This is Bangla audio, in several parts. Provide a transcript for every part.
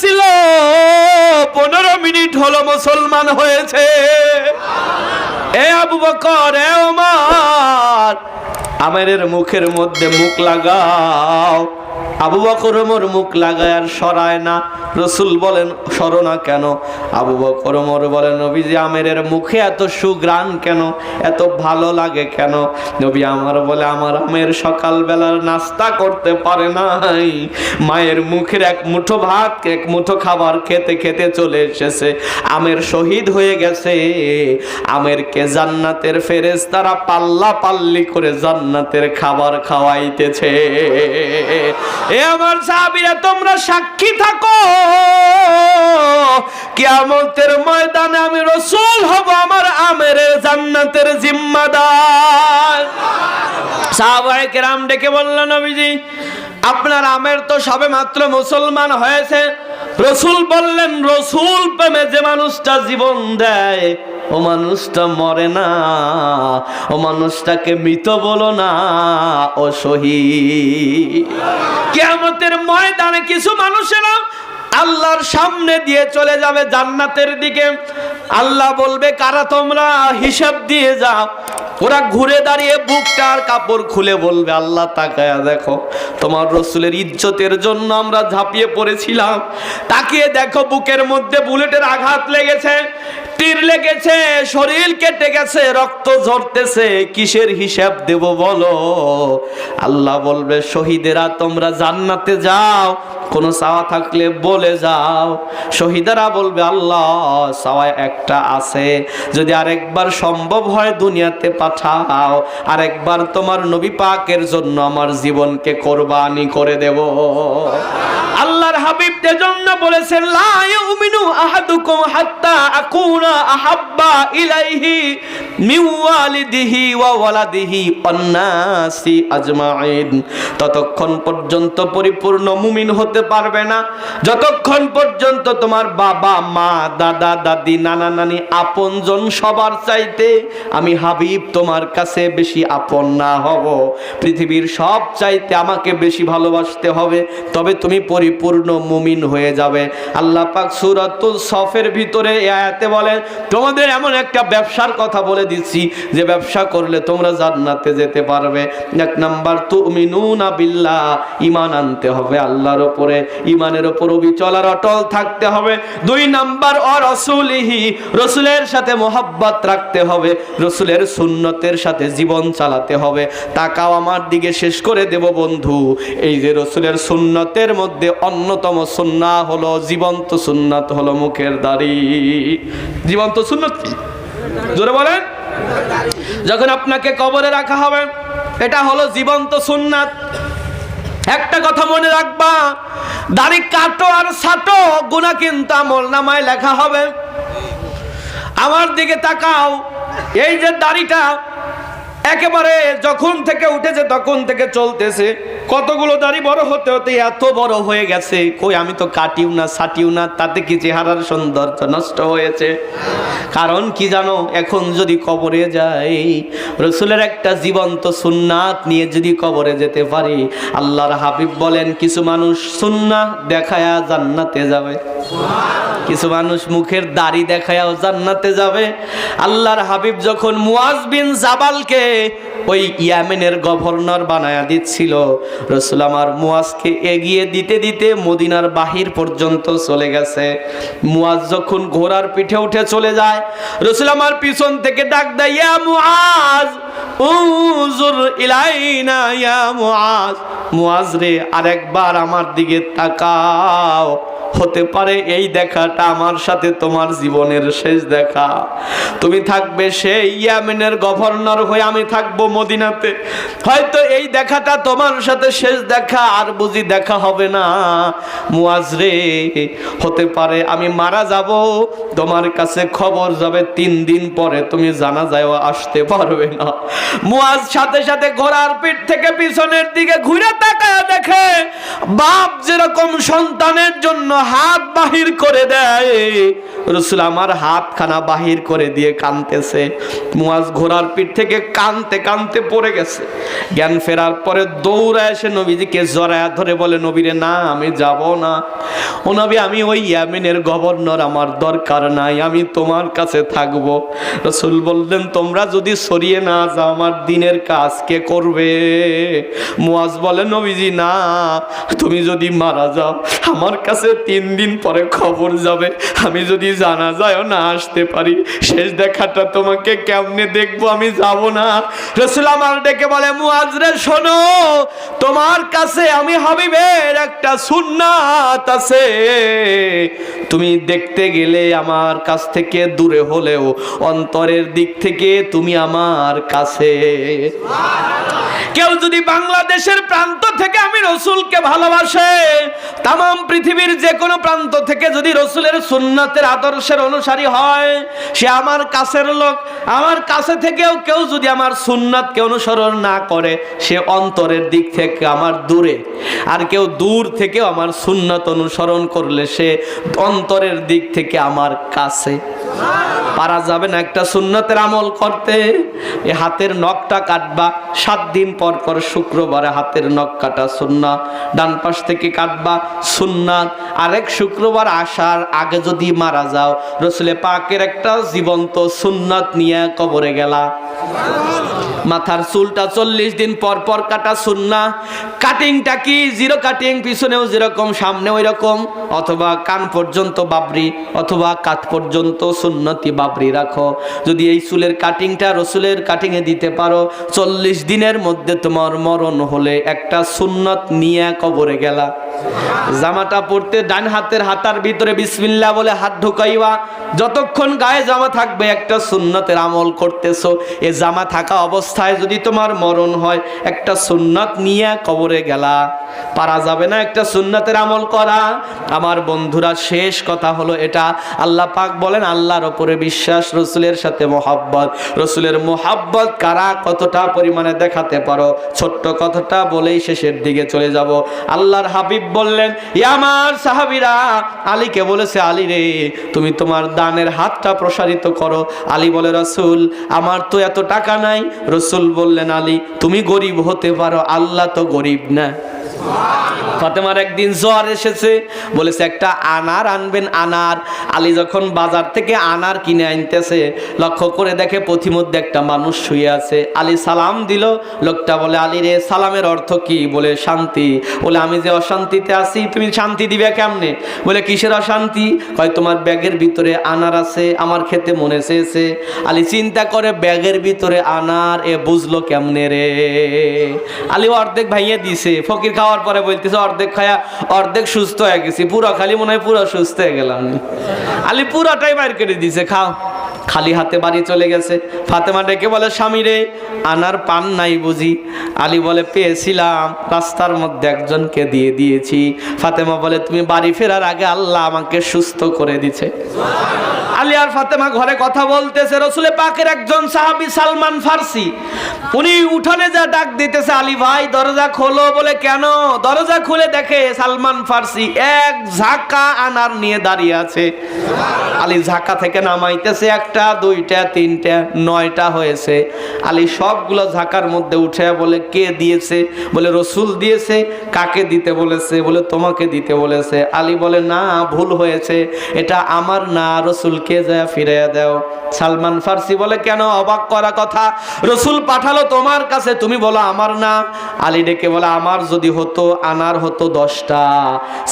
ছিল, পনেরো মিনিট হলো মুসলমান হয়েছে। এ আবু বকর, এ ওমর আমেরের মুখের মধ্যে মুখ লাগাও। আবু বকর ওমর মুখ লাগায় আর সরায় না। রসুল বলেন, সরো না কেন? আবু বকর ওমর বলেন, নবীজি আমেরের মুখে এত সুগ্রাণ কেন? এত ভালো লাগে কেন? নবী আমার বলে, আমার আমের সকালবেলার নাস্তা করতে পারে নাই। মায়ের মুখের এক মুঠো ভাত, এক মুঠো খাবার খেতে খেতে চলে এসেছে। আমের শহীদ হয়ে গেছে। আমেরকে জান্নাতের ফেরেস তারা পাল্লা পাল্লি করে জান্নাতের খাবার খাওয়াইতেছে। এ আমার সাহাবীরা, তোমরা সাক্ষী থাকো। কিয়ামতের ময়দানে আমি রসুল হব আমার আমের জান্নাতের জিম্মাদার। সাহাবায়ে কেরাম ডেকে বলল, নবীজি, আপনার আমের তো সবে মাত্র মুসলমান হয়েছে। রসুল বললেন, রসুল প্রেমে যে মানুষটা জীবন দেয় ও মানুষটা মরে না, ও মানুষটাকে মৃত বলো না, ও শহীদ। কেয়ামতের ময়দানে কিছু মানুষেরা আল্লাহর সামনে দিয়ে চলে যাবে জান্নাতের দিকে। আল্লাহ বলবে, কারা তোমরা হিসাব দিয়ে যাও? ওরা ঘুরে দাঁড়িয়ে বুকটার কাপড় খুলে বলবে, আল্লাহ তাকায়া দেখো, তোমার রসুলের ইজ্জতের জন্য আমরা ঝাঁপিয়ে পড়েছিলাম। তাকিয়ে দেখো বুকের মধ্যে বুলেটের আঘাত লেগেছে, তীর লেগেছে, শরীর কেটে গেছে, রক্ত ঝরতেছে, কিসের হিসাব দেব বলো? আল্লাহ বলবে, শহীদেরা, তোমরা জান্নাতে যাও কোনো চাওয়া থাকলে বলে যাও। শহীদারা বলবে, আল্লাহ চাওয়া একটা আছে। যদি আরেকবার সম্ভব হয় দুনিয়াতে পাঠাও। আরেকবার তোমার নবী পাকের জন্য আমার জীবনকে কোরবানি করে দেব। বলেছেন, লা ইউমিনু আহাদুকুম হাত্তা আকুনা আহাব্বা ইলাইহি মিন ওয়ালিদিহি ওয়া ওয়ালাদিহি আজমাইন। ততক্ষণ পর্যন্ত পরিপূর্ণ মুমিন হতে পারবে না। যতক্ষণ পর্যন্ত তোমার বাবা, মা, দাদা, দাদি, নানা, নানি, আপনজন সবার চাইতে আমি হাবিব তোমার কাছে বেশি আপন না হব। পৃথিবীর সব চাইতে আমাকে বেশি ভালোবাসতে হবে। তবে তুমি পরিপূর্ণ মুমিন হয়ে যাবে। আল্লাহ পাক সূরাতুল সফের ভিতরে আয়াতে বলেন, তোমাদের এমন একটা ব্যবসার কথা বলে দিচ্ছি, যে ব্যবসা করলে তোমরা জান্নাতে যেতে পারবে। এক নাম্বার, তুমিনুনা বিল্লাহ ঈমান আনতে হবে আল্লাহর উপরে ঈমানের উপর অবিচলার অটল থাকতে হবে। দুই নাম্বার, অ রসুলিহি রসুলের সাথে মোহাব্বত রাখতে হবে, রসুলের সুন্নতের সাথে জীবন চালাতে হবে। তাকাও আমার দিকে শেষ করে দেব বন্ধু, এই যে রসুলের সুন্নতের মধ্যে অন্যতম সুন্না হলো জীবন্ত সুন্নাত হলো মুখের দাড়ি। জীবন্ত সুন্নত জোরে বলেন। যখন আপনাকে কবরে রাখা হবে, এটা হলো জীবন্ত সুন্নাত। একটা কথা মনে রাখবা, দাড়ি কাটো আর ছাটো গুণা কিন্তু আমল নামায় লেখা হবে। আমার দিকে তাকাও, এই যে দাড়িটা একেবারে যখন থেকে উঠেছে, তখন থেকে চলতেছে। কতগুলো দাড়ি বড় হতে হতে এত বড় হয়ে গেছে, কই আমি তো কাটিও না, ছাটিও না, তাতে কি চেহারার সৌন্দর্য নষ্ট হয়েছে? কারণ কি জানো, এখন যদি কবরে যাই, রসুলের একটা জীবন্ত সুন্নাত নিয়ে যদি কবরে যেতে পারি, আল্লাহর হাবিব বলেন, কিছু মানুষ সুন্না দেখায়া জান্নাতে যাবে। কিছু মানুষ মুখের দাড়ি দেখায়াও জান্নাতে যাবে। আল্লাহর হাবিব যখন মুয়াজ বিন জাবালকে day, ওই ইয়ামেনের গভর্নর বানায়া দিচ্ছিল। রসুল আমার মুয়াজকে এগিয়ে দিতে দিতে মদিনার বাহির পর্যন্ত চলে গেছে। মুয়াজ যখন ঘোড়ার পিঠে উঠে চলে যায়, রসুল আমার পিছন থেকে ডাক দেয়, ইয়া মুআজ উজুর ইলাইনা, ইয়া মুআজ মুআজ রে, আরেকবার আমার দিকে তাকাও। হতে পারে এই দেখাটা আমার সাথে তোমার জীবনের শেষ দেখা। তুমি থাকবে সেই ইয়ামেনের গভর্নর হয়ে আমি থাকব মদিনাতে। হয়তো এই দেখাটা তোমার সাথে শেষ দেখা, আর বুঝি দেখা হবে না। মুআজরে হতে পারে আমি মারা যাব, তোমার কাছে খবর যাবে তিন দিন পরে, তুমি জানা যায় আসতে পারবে না। মুয়াজ সাথে সাথে ঘোড়ার পিঠ থেকে পিছনের দিকে ঘুরে দেখে বাপ যেরকম সন্তানের জন্য হাত বাহির করে দেয়, রসুল আমার হাতখানা বাহির করে দিয়ে কানতেছে মুয়াজ ঘোড়ার পিঠ থেকে কানতে কানতে পড়ে গেছে। জ্ঞান ফেরার পরে দৌড়া এসে নবীজিকে জড়ায়া ধরে বলে, নবীরে, না, আমি যাব না। ও নবী, আমি ওই ইয়ামিনের গভর্নর, আমার দরকার নাই, আমি তোমার কাছে থাকব। রসুল বললেন, তোমরা যদি সরিয়ে না যাও, আমার দিনের কাজ কে করবে? মুয়াজ বলে, নবীজি, না তুমি যদি মারা যাও আমার কাছে তিন দিন পরে খবর যাবে। আমি যদি জানা যায় না আসতে পারি শেষ দেখাটা তোমাকে কেমনে দেখব আমি যাব না। রসুল আমার ডেকে বলে মুয়াজ রে শোনো তোমার কাছে আমি হাবিবের একটা সুন্নাত আছে। তুমি দেখতে গেলে আমার কাছ থেকে দূরে হলেও অন্তরের দিক থেকে তুমি আমার কাছে। কেউ যদি বাংলাদেশের প্রান্ত থেকে আমি রসুলকে ভালোবাসে তাম পৃথিবীর যে কোনো প্রান্ত থেকে যদি রসুলের সুন্নাতের আদর্শের অনুসারী হয়, সে আমার কাছের লোক, আমার কাছে থেকেও কেউ যদি আমার সুন্নাতকে অনুসরণ না করে, সে অন্তরের দিক থেকে আমার দূরে। আর কেউ দূর থেকেও আমার সুন্নাত অনুসরণ করলে সে অন্তরের দিক থেকে আমার কাছে। পারা যাবে না একটা সুন্নতের আমল করতে। এ হাতের নখটা কাটবা, সাত দিন পর পর শুক্রবারে হাতের নখ কাটা সুন্নাত, ডান পাশ থেকে কাটবা সুন্নাত। আরেক শুক্রবার আসার আগে যদি মারা যাও রসুলে পাকের একটা জীবন্ত সুন্নাত নিয়ে কবরে গেলা। মাথার চুলটা চল্লিশ দিন পর পর কাটা সুন্না। কাটিংটা কি? জিরো কাটিং পিছনেও যেরকম সামনে ওই রকম অথবা কান পর্যন্ত বাবরি, অথবা কাত পর্যন্ত সুন্নতি বাবরি রাখো। যদি এই চুলের কাটিংটা রসুলের কাটিংয়ে দিতে পারো, চল্লিশ দিনের মধ্যে তোমার মরণ হলে একটা সুন্নত নিয়ে কবরে গেলা। জামাটা পরতে ডান হাতের হাতার ভিতরে বিসমিল্লা বলে হাত ঢুকাইবা। যতক্ষণ গায়ে জামা থাকবে একটা সুন্নতের আমল করতেছো, এ জামা থাকা অবস্থায় যদি তোমার মরণ হয়, একটা সুন্নত নিয়ে কবরে গেলা। পারা যাবে না একটা সুন্নতের আমল করা। আমার বন্ধুরা, শেষ কথা হলো এটা। আল্লাহ পাক বলেন, আল্লাহর ওপরে বিশ্বাস, রসুলের সাথে মোহাব্বত। রসুলের মোহাব্বত কারা কতটা পরিমাণে দেখাতে পারো? ছোট্ট কথাটা বলেই শেষের দিকে চলে যাব। আল্লাহর হাবিব বললেন, "ইয়া আমার সাহাবিরা, আলীকে বলেছে, আলী রে, তুমি তোমার দানের হাতটা প্রসারিত করো। আলী বলে, রসুল, আমার তো এত টাকা নাই? রসুল বললেন আলী তুমি গরিব হতে পারো আল্লাহ তো গরিব না। ফাতেমার একদিন জ্বর এসেছে, বলেছে, একটা আনার আনবেন, আনার। আলী যখন বাজার থেকে আনার কিনে আনতেছে, লক্ষ্য করে দেখে পথিমধ্যে একটা মানুষ শুয়ে আছে। আলী সালাম দিল, লোকটা বলে, আলী রে, সালামের অর্থ কি? বলে, শান্তি। বলে, আমি যে অশান্তিতে আছি, তুমি শান্তি দিবে কেমনে? বলে, কিসের অশান্তি? হয় তোমার ব্যাগের ভিতরে আনার আছে, আমার খেতে মনে চেয়েছে। আলী চিন্তা করে, ব্যাগের ভিতরে আনার, এ বুঝলো কেমনে রে? আলী অর্ধেক ভাইয়া দিছে, ফকির খাওয়ার পরে বলতেছে, অর্ধেক খায়া, অর্ধেক সুস্থ হয়ে গেছি। পুরো খালি মনে হয় পুরো সুস্থ হয়ে গেলাম আলি পুরোটাই বাইর করে দিছে, খাও। খালি হাতে বাড়ি চলে গেছে। ফাতেমা ডেকে বলে, স্বামী রে, আনার পান নাই বুঝি। আলী বলে, পেয়েছিলাম, রাস্তার মধ্যে একজনকে দিয়ে দিয়েছি। ফাতেমা বলে, তুমি বাড়ি ফেরার আগে আল্লাহ আমাকে সুস্থ করে দিছে। আলী আর ফাতেমা ঘরে কথা বলতেছে, রসুলে পাকের একজন সাহাবি সালমান ফার্সি, উনি উঠানে যা ডাক দিতেছে, আলী ভাই, দরজা খোলো। বলে, কেন? দরজা খুলে দেখে সালমান ফার্সি এক ঝাঁকা আনার নিয়ে দাঁড়িয়ে আছে। আলী ঝাঁকা থেকে নামাইতেছে একটা, দুইটা, তিনটা, নয়টা হয়েছে। আলী সবগুলো ঝাঁকার মধ্যে উঠে বলে, কে দিয়েছে? বলে, রসুল দিয়েছে। কাকে দিতে বলেছে? বলে, তোমাকে দিতে বলেছে। আলী বলে, না, ভুল হয়েছে। এটা আমার না, রসুলকে যা ফিরে দাও। সালমান ফার্সি বলে, কেন অবাক করা কথা? রসুল পাঠালো তোমার কাছে, তুমি বলো আমার না আলী ডেকে বলে, আমার যদি হতো, আনার হতো দশটা।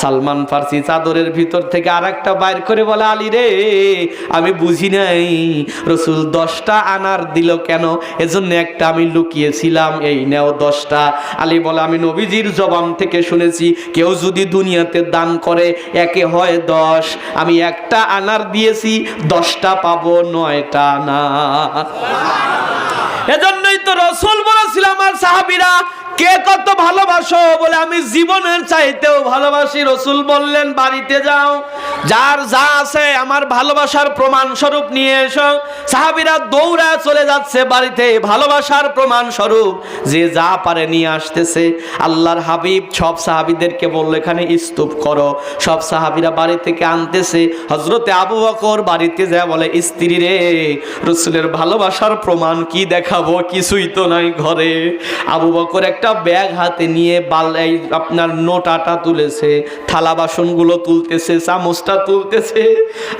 সালমান ফার্সি চাদরের ভিতর থেকে আর একটা বাইর করে বলে, আলী রে, আমি বুঝি নাই, রসুল দশটা আনার দিল কেন? এজন্য একটা আমি লুকিয়েছিলাম, এই নেও দশটা। আলী বলে, আমি নবীজির জবান থেকে শুনেছি, কেউ যদি দুনিয়াতে দান করে, একে হয় দশ। আমি একটা আনার দিয়েছি, দশটা পাবো নয়টা না এজন্যই তো রসুল বলেছিল আমার সাহাবিরা, কে কত ভালোবাসো বলে আমি জীবনের চাইতেও ভালোবাসি? রসুল বললেন, বাড়িতে যাও। যার যা আছে আমার ভালোবাসার প্রমাণ স্বরূপ নিয়ে এসো। সাহাবিরা দৌড়া চলে যাচ্ছে বাড়িতে, ভালোবাসার প্রমাণ স্বরূপ যে যা পারে নিয়ে আসতেছে। আল্লাহর হাবিব সব সাহাবিদেরকে বলল, এখানে স্তূপ করো। সব সাহাবিরা বাড়ি থেকে আনতেছে। হজরতে আবু বকর বাড়িতে যা বলে, স্ত্রী রে, রসুলের ভালোবাসার প্রমাণ কি দেখাবো? কিছুই তো নাই ঘরে। আবু বকর একটা ব্যাগ হাতে নিয়ে বাল আপনার নোটাটা তুলেছে, থালা বাসনগুলো তুলতেছে চামচটা তুলতেছে।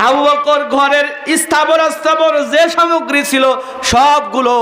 আবু বকর ঘরের স্থাবর স্থাবর যে সামগ্রী ছিল, সবগুলো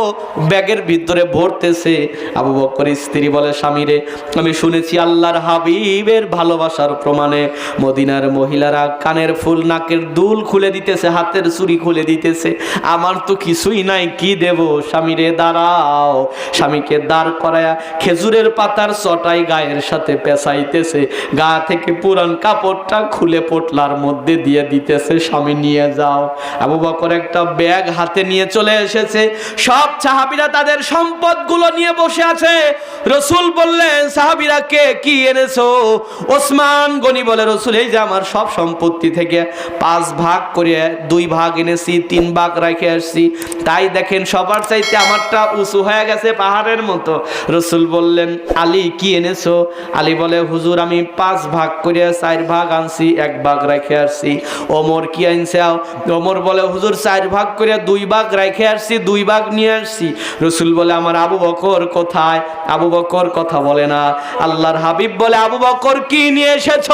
ব্যাগের ভিতরে ভরতেছে। আবু বকর স্ত্রী বলে, স্বামীরে, আমি শুনেছি আল্লাহর হাবিবের ভালোবাসার প্রমাণে মদিনার মহিলারা কানের ফুল, নাকের দুল খুলে দিতেছে, হাতের চুরি খুলে দিতেছে। আমার তো কিছুই নাই, কি দেব? স্বামীরে, দাঁড়াও। স্বামীকে দাঁড় করায়া খেজুরের পাতার চটাই গায়ের সাথে পেঁচাইতেছে। গা থেকে পুরান কাপড়টা খুলে পোটলার মধ্যে দিয়ে দিতেছে, স্বামী নিয়ে যাও। আবু বকর একটা ব্যাগ হাতে নিয়ে চলে এসেছে। সব সাহাবিরা তাদের সম্পদগুলো নিয়ে বসে আছে। রসুল বললেন, সাহাবিরা কে? কি এনেছো? ওসমান গনি বলে, রসুল, এই যে আমার সব সম্পত্তি থেকে পাঁচ ভাগ করে, দুই ভাগ এনেছি, তিন ভাগ রেখে আসছি। তাই দেখেন, সবার চাইতে আমারটা উঁচু হয়ে গেছে পাহাড়ের মতো। রসুল বললেন, আলী, কি এনেছো? আলী বলে, হুজুর, আমি পাঁচ ভাগ করে চার ভাগ আনছি, এক ভাগ রেখে আসছি। ওমর কি আনছাও ওমর বলে, হুজুর, চার ভাগ করে দুই ভাগ রেখে আসছি, দুই ভাগ নিয়ে আসছি। রসুল বলে, আমার আবু বকর কোথায়? আবু বকর কথা বলে না। আল্লাহর হাবিব বলে, আবু বকর কি নিয়ে এসেছ?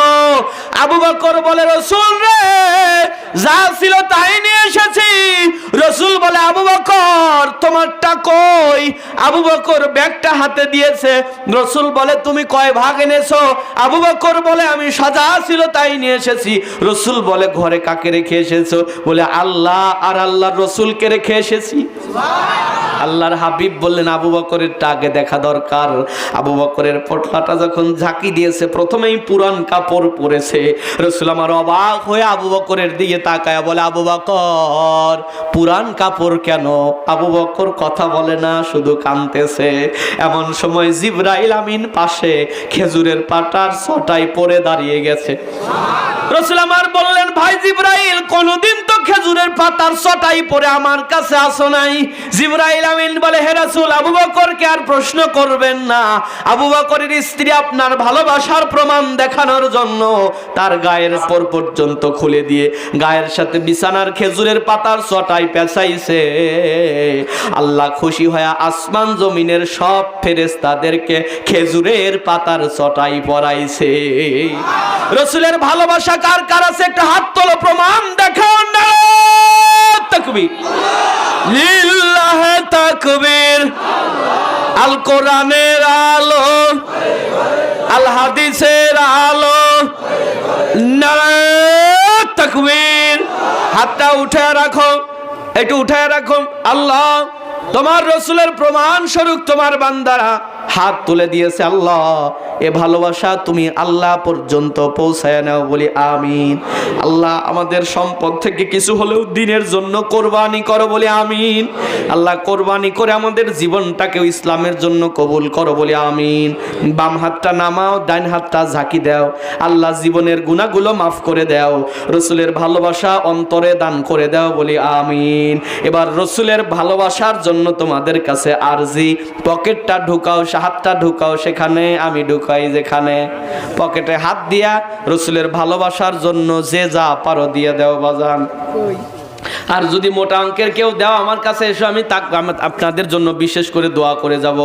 আবু বকর বলে, রসুল রে যা ছিল তাই নিয়ে এসেছি। রসুল বলে, আবু বকর, তোমারটা কই? আবু বকর ব্যাগটা হাতে দিয়েছে। রসুল বলে, তুমি কয় ভাগ এনেছো? আবু বকর বলে, আমি সাজা ছিল তাই নিয়ে এসেছি। রসুল বলে, ঘরে কাকে রেখে এসেছ? বলে, আল্লাহ আর আল্লাহর রসুলকে রেখে এসেছি। আল্লাহর হাবিব বললেন, আবু বকরের টাকে দেখা দরকার। আবু বকরের পটলাটা যখন ঝাঁকি দিয়েছে, প্রথমেই পুরান কাপড় পরেছে। রসুল আমার অবাক হয়ে আবু বকরের দিকে তাকায় বলে আবু বকর পুরান কাপড় কেন? আবু বকর কথা বলে না শুধু কানতেছে এমন সময় জিব্রাইল আমিন পাশে খেজুরের পাটার ছটায় পরে দাঁড়িয়ে গেছে। রসুল আমার বললেন ভাই জিব্রাইল কোনোদিন তো খেজুরের পাতার ছটাই পরে আমার কাছে আসো নাই। জিব্রাইল আমিন বলে, হে রাসূল, আবু বকরকে আর প্রশ্ন করবেন না। আবু বকরের স্ত্রী আপনার ভালোবাসার প্রমাণ দেখানোর জন্য তার গায়ের পর পর্যন্ত খুলে দিয়ে গায়ের সাথে বিছানার খেজুরের পাতার ছটাই পেঁচাইছে। আল্লাহ খুশি হয়ে আসমান জমিনের সব ফেরেশতাদেরকে খেজুরের পাতার ছটাই পরাইছে। রসুলের ভালোবাসা কার কার আছে? একটা হাত তোলো, প্রমাণ দেখাও না। লিল্লাহ আল কোরআনের আলো, আল হাদিসের আলো। হাতটা উঠে রাখো, একটু উঠে রাখো। আল্লাহ, তোমার রসুলের প্রমাণ স্বরূপ তোমার বান্দারা হাত তুলে দিয়েছে আল্লাহ। এ ভালোবাসা তুমি আল্লাহ পর্যন্ত পৌঁছায় নাও বলি আমিন। আল্লাহ আমাদের সম্পদ থেকে কিছু হলেও দিনের জন্য কোরবানি করো বলি আমিন। আল্লাহ কোরবানি করে আমাদের জীবনটাকেও ইসলামের জন্য কবুল করো বলি আমিন। বাম হাতটা নামাও ডাইন হাতটা ঝাঁকি দাও। আল্লাহ জীবনের গুণাগুলো মাফ করে দাও। রসুলের ভালোবাসা অন্তরে দান করে দাও বলি আমিন। এবার রসুলের ভালোবাসার জন্য তোমাদের কাছে আরজি। পকেটটা ঢুকাও হাতটা ঢুকাও, সেখানে আমি ঢুকাই যেখানে। পকেটে হাত দিয়া রসুলের ভালোবাসার জন্য যে যা পারো দিয়ে দেও বাজান। আর যদি মোটা অঙ্কের কেউ দেওয়া আমার কাছে এসো আমি তা আপনাদের জন্য বিশেষ করে দোয়া করে যাব।